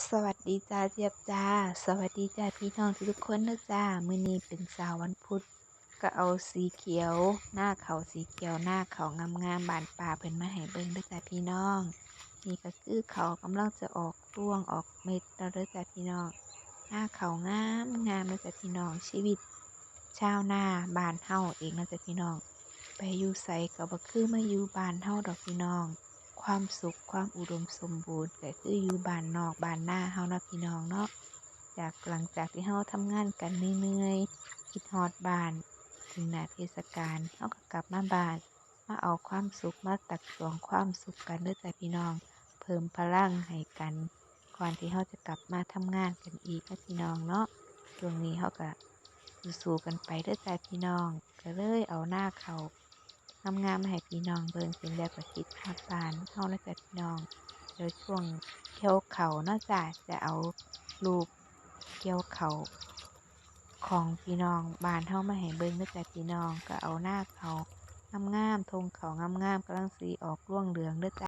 สวัสดีจ้าเจี๊ยบจ้า สวัสดีจ้าพี่น้องทุกคนนะจ้ามื้อนี้เป็นสาร์วันพุธก็เอาสีเขียว หน้าเขาสีเขียวหน้าเขางามๆบานป่าเพิ่นมาให้เบิ่งด้อจ้าพี่น้อง นี่ก็คือเขากำลังจะออกร่วงออกเม็ดแล้วด้อจ้าพี่น้อง หน้าเขางามงามเลยจ้าพี่น้องชีวิต ชาวนาบานเฮาเองนะจ้าพี่น้อง ไปอยู่ไสก็บ่คือมาอยู่บานเฮาดอกพี่น้อง ความสุขความอุดมสมบูรณ์ก็คืออยู่บ้านนอกบ้านหน้าเฮานะพี่น้องเนาะจากหลังจากที่เฮาทำงานกันเหนื่อยๆคิดฮอดบ้านถึงหน้าเทศกาลเฮาก็กลับมาบ้าน มาเอาความสุขมาตักตวงความสุขกันเด้อจ้ะพี่น้อง เพิ่มพลังให้กัน ก่อนที่เฮาจะกลับมาทำงานกันอีกนะพี่น้องเนาะช่วงนี้เฮาก็สู้ๆกันไปเด้อจ้ะพี่น้อง ก็เลยเอาหน้าเขา งามๆมาให้พี่น้องเบิ่งกินแล้วก็คิดภาพบานเฮาแล้วจ้ะพี่น้องเดี๋ยวช่วงเกี่ยวเขานาะจ้ะจะเอารูปเกี่ยวเขาของพี่น้องบานเฮามาให้เบิ่งเด้อจ้ะพี่น้องก็เอาหน้าเขางามๆทงเขางามๆกำลังสีออกร่วงเหลืองเด้อจ้ะ